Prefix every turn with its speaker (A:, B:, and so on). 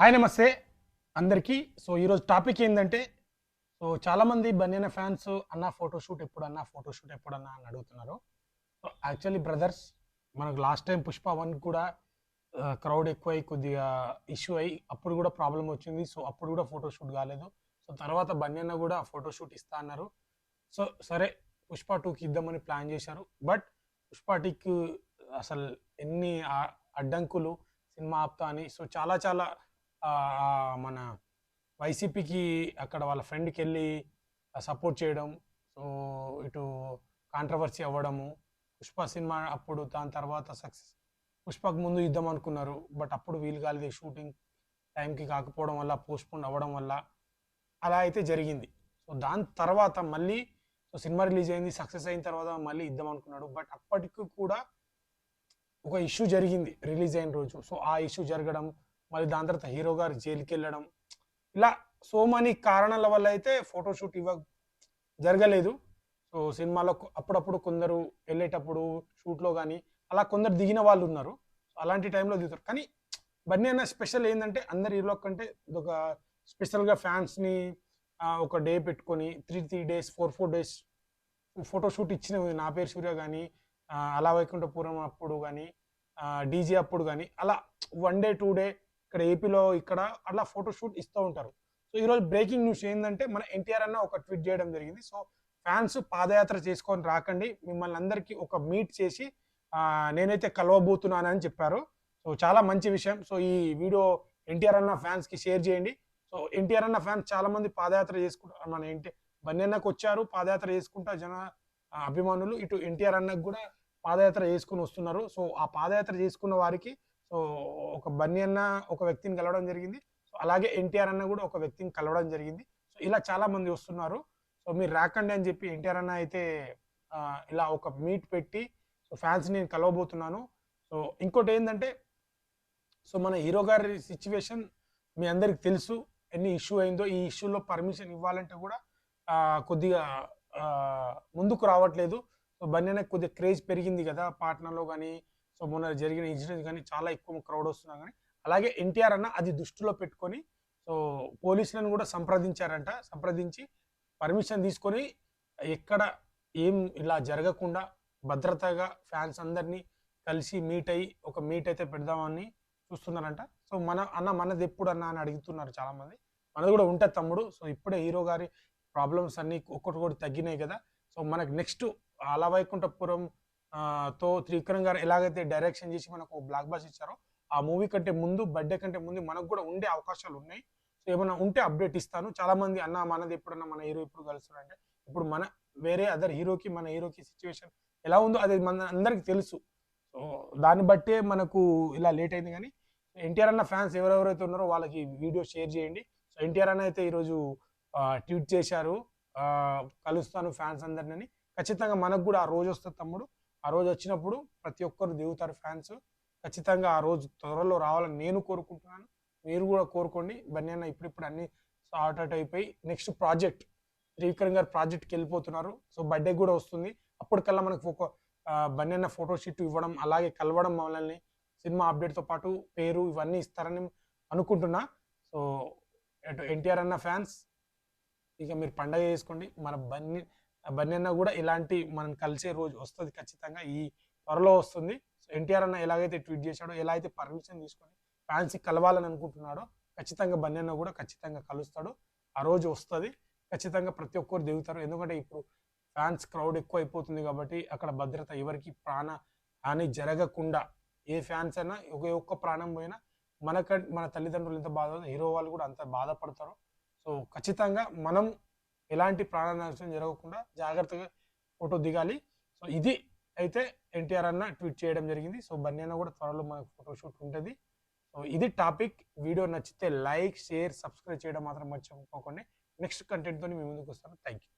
A: Hi నమస్తే అందరికీ. So ఈరోజు టాపిక్ ఏంటంటే సో చాలామంది బనియన ఫ్యాన్స్ అన్న ఫోటోషూట్ ఎప్పుడన్నా ఫోటోషూట్ ఎప్పుడన్నా అని అడుగుతున్నారు. సో యాక్చువల్లీ బ్రదర్స్ మనకు లాస్ట్ టైం పుష్ప వన్ కూడా క్రౌడ్ ఎక్కువై కొద్దిగా ఇష్యూ అయ్యి అప్పుడు కూడా ప్రాబ్లం వచ్చింది. సో అప్పుడు కూడా ఫోటోషూట్ కాలేదు. సో తర్వాత బన్యన్న కూడా ఫోటోషూట్ ఇస్తా అన్నారు. సో సరే పుష్ప టూకి ఇద్దామని ప్లాన్ చేశారు. బట్ పుష్ప టీకి అసలు ఎన్ని అడ్డంకులు సినిమా ఆపుతా అని సో చాలా చాలా మన వైసీపీకి అక్కడ వాళ్ళ ఫ్రెండ్కి వెళ్ళి సపోర్ట్ చేయడం సో ఇటు కాంట్రవర్సీ అవ్వడము పుష్ప సినిమా అప్పుడు దాని తర్వాత సక్సెస్ పుష్పకు ముందు ఇద్దాం అనుకున్నారు బట్ అప్పుడు వీలు కాలేదు షూటింగ్ టైంకి కాకపోవడం వల్ల పోస్ట్పోన్ అవ్వడం వల్ల అలా అయితే జరిగింది. సో దాని తర్వాత మళ్ళీ సో సినిమా రిలీజ్ అయింది సక్సెస్ అయిన తర్వాత మళ్ళీ ఇద్దాం అనుకున్నాడు బట్ అప్పటికి కూడా ఒక ఇష్యూ జరిగింది రిలీజ్ అయిన రోజు. సో ఆ ఇష్యూ జరగడం మళ్ళీ దాని తర్వాత హీరో గారు జైలుకి వెళ్ళడం ఇలా సో మనీ కారణాల వల్ల అయితే ఫోటోషూట్ ఇవ్వ జరగలేదు. సో సినిమాలో అప్పుడప్పుడు కొందరు వెళ్ళేటప్పుడు షూట్లో కానీ అలా కొందరు దిగిన వాళ్ళు ఉన్నారు. అలాంటి టైంలో దిగుతారు. కానీ బన్నీ అన్న స్పెషల్ ఏంటంటే అందరి హీరో కంటే ఒక స్పెషల్గా ఫ్యాన్స్ని ఒక డే పెట్టుకొని three three days four four days photoshoot ఇచ్చిన నా పేరు సూర్య కానీ అలా వైకుంఠపురం అప్పుడు కానీ డీజే అప్పుడు కానీ అలా వన్ డే టూ డే ఇక్కడ ఏపీలో ఇక్కడ అట్లా ఫోటోషూట్ ఇస్తూ ఉంటారు. సో ఈరోజు బ్రేకింగ్ న్యూస్ ఏంటంటే మన ఎన్టీఆర్ అన్న ఒక ట్వీట్ చేయడం జరిగింది. సో ఫ్యాన్స్ పాదయాత్ర చేసుకొని రాకండి. మిమ్మల్ని అందరికీ ఒక మీట్ చేసి నేనైతే కలవబోతున్నానని చెప్పారు. సో చాలా మంచి విషయం. సో ఈ వీడియో ఎన్టీఆర్ అన్న ఫ్యాన్స్కి షేర్ చేయండి. సో ఎన్టీఆర్ అన్న ఫ్యాన్స్ చాలా మంది పాదయాత్ర చేసుకుంటారు మన ఎన్టీ బన్నెన్నకు వచ్చారు. పాదయాత్ర చేసుకుంటా జన అభిమానులు. ఇటు ఎన్టీఆర్ అన్నకు కూడా పాదయాత్ర చేసుకుని వస్తున్నారు. సో ఆ పాదయాత్ర చేసుకున్న వారికి సో ఒక బన్నీ అన్న ఒక వ్యక్తిని కలవడం జరిగింది. సో అలాగే ఎన్టీఆర్ అన్న కూడా ఒక వ్యక్తిని కలవడం జరిగింది. సో ఇలా చాలా మంది వస్తున్నారు. సో మీరు రాకండి అని చెప్పి ఎన్టీఆర్ అన్న అయితే ఇలా ఒక మీట్ పెట్టి సో ఫ్యాన్స్ నేను కలవబోతున్నాను. సో ఇంకోటి ఏంటంటే సో మన హీరో గారి సిచ్యువేషన్ మీ అందరికి తెలుసు. ఎన్ని ఇష్యూ అయిందో ఈ ఇష్యూలో పర్మిషన్ ఇవ్వాలంటే కూడా కొద్దిగా ముందుకు రావట్లేదు. సో బన్నెనకు కొద్దిగా క్రేజ్ పెరిగింది కదా పాట్నాలో కానీ సో మొన్న జరిగిన ఇన్సిడెంట్ కానీ చాలా ఎక్కువ క్రౌడ్ వస్తున్నా కానీ అలాగే ఎన్టీఆర్ అన్న అది దృష్టిలో పెట్టుకొని సో పోలీసులను కూడా సంప్రదించారంట. సంప్రదించి పర్మిషన్ తీసుకొని ఎక్కడ ఏం ఇలా జరగకుండా భద్రతగా ఫ్యాన్స్ అందరినీ కలిసి మీట్ అయ్యి ఒక మీట్ అయితే పెడదామని చూస్తున్నారంట. సో మన అన్న మనది ఎప్పుడు అన్న అని అడుగుతున్నారు చాలామంది. మనది కూడా ఉంటుంది తమ్ముడు. సో ఇప్పుడే హీరో గారి ప్రాబ్లమ్స్ అన్నీ ఒక్కటి కూడా తగ్గినాయి కదా. సో మనకు నెక్స్ట్ అలవైకుంఠపురం తో త్రివిక్రమ్ గారు ఎలాగైతే డైరెక్షన్ చేసి మనకు బ్లాక్ బాస్ ఇచ్చారో ఆ మూవీ కంటే ముందు బర్త్డే కంటే ముందు మనకు కూడా ఉండే అవకాశాలు ఉన్నాయి. సో ఏమైనా ఉంటే అప్డేట్ ఇస్తాను. చాలా మంది అన్న మనది ఎప్పుడన్నా మన హీరో ఎప్పుడు కలుస్తారంటే ఇప్పుడు మన వేరే అదర్ హీరోకి మన హీరోకి సిచ్యువేషన్ ఎలా ఉందో అది మన అందరికి తెలుసు. సో దాన్ని బట్టే మనకు ఇలా లేట్ అయింది కానీ ఎన్టీఆర్ అన్న ఫ్యాన్స్ ఎవరెవరైతే ఉన్నారో వాళ్ళకి వీడియో షేర్ చేయండి. సో ఎన్టీఆర్ అన్న అయితే ఈరోజు ట్వీట్ చేశారు. కలుస్తాను ఫ్యాన్స్ అందరిని ఖచ్చితంగా మనకు కూడా ఆ రోజు వస్తుంది తమ్ముడు. ఆ రోజు వచ్చినప్పుడు ప్రతి ఒక్కరు దిగుతారు ఫ్యాన్స్. ఖచ్చితంగా ఆ రోజు త్వరలో రావాలని నేను కోరుకుంటున్నాను. మీరు కూడా కోరుకోండి. బన్నీ ఇప్పుడిప్పుడు అన్ని సార్ట్ అవుట్ అయిపోయి నెక్స్ట్ ప్రాజెక్ట్ త్రివిక్రమ్ గారు ప్రాజెక్ట్కి వెళ్ళిపోతున్నారు. సో బర్త్డే కూడా వస్తుంది. అప్పటికల్లా మనకు ఒక బన్నీ ఫోటో షీట్ ఇవ్వడం అలాగే కలవడం మమ్మల్ని సినిమా అప్డేట్తో పాటు పేరు ఇవన్నీ ఇస్తారని అనుకుంటున్నా. సో ఎన్టీఆర్ అన్న ఫ్యాన్స్ ఇక మీరు పండగ చేసుకోండి. మన బన్నీ బన్నీ అన్న కూడా ఇలాంటి మనం కలిసే రోజు వస్తుంది ఖచ్చితంగా. ఈ త్వరలో వస్తుంది. సో ఎన్టీఆర్ అన్న ఎలాగైతే ట్వీట్ చేశాడో ఎలా అయితే పర్మిషన్ తీసుకొని ఫ్యాన్స్ కలవాలని అనుకుంటున్నాడో ఖచ్చితంగా బన్నెన్న కూడా ఖచ్చితంగా కలుస్తాడు. ఆ రోజు వస్తుంది. ఖచ్చితంగా ప్రతి ఒక్కరు దిగుతారు. ఎందుకంటే ఇప్పుడు ఫ్యాన్స్ క్రౌడ్ ఎక్కువ అయిపోతుంది కాబట్టి అక్కడ భద్రత ఎవరికి ప్రాణ హాని జరగకుండా ఏ ఫ్యాన్స్ అయినా ఒక ఒక్క ప్రాణం పోయినా మనక మన తల్లిదండ్రులు ఎంత బాధ హీరో వాళ్ళు కూడా అంత బాధపడతారు. సో ఖచ్చితంగా మనం ఎలాంటి ప్రాణ నష్టం జరగకుండా జాగ్రత్తగా ఫోటో దిగాలి. సో ఇది అయితే ఎన్టీఆర్ అన్న ట్వీట్ చేయడం జరిగింది. సో బన్నీ అన్న కూడా త్వరలో మనకు ఫోటోషూట్ ఉంటుంది. సో ఇది టాపిక్. వీడియో నచ్చితే లైక్ షేర్ సబ్స్క్రైబ్ చేయడం మాత్రం మర్చిపోకండి. నెక్స్ట్ కంటెంట్తో మీ ముందుకు వస్తాను. Thank you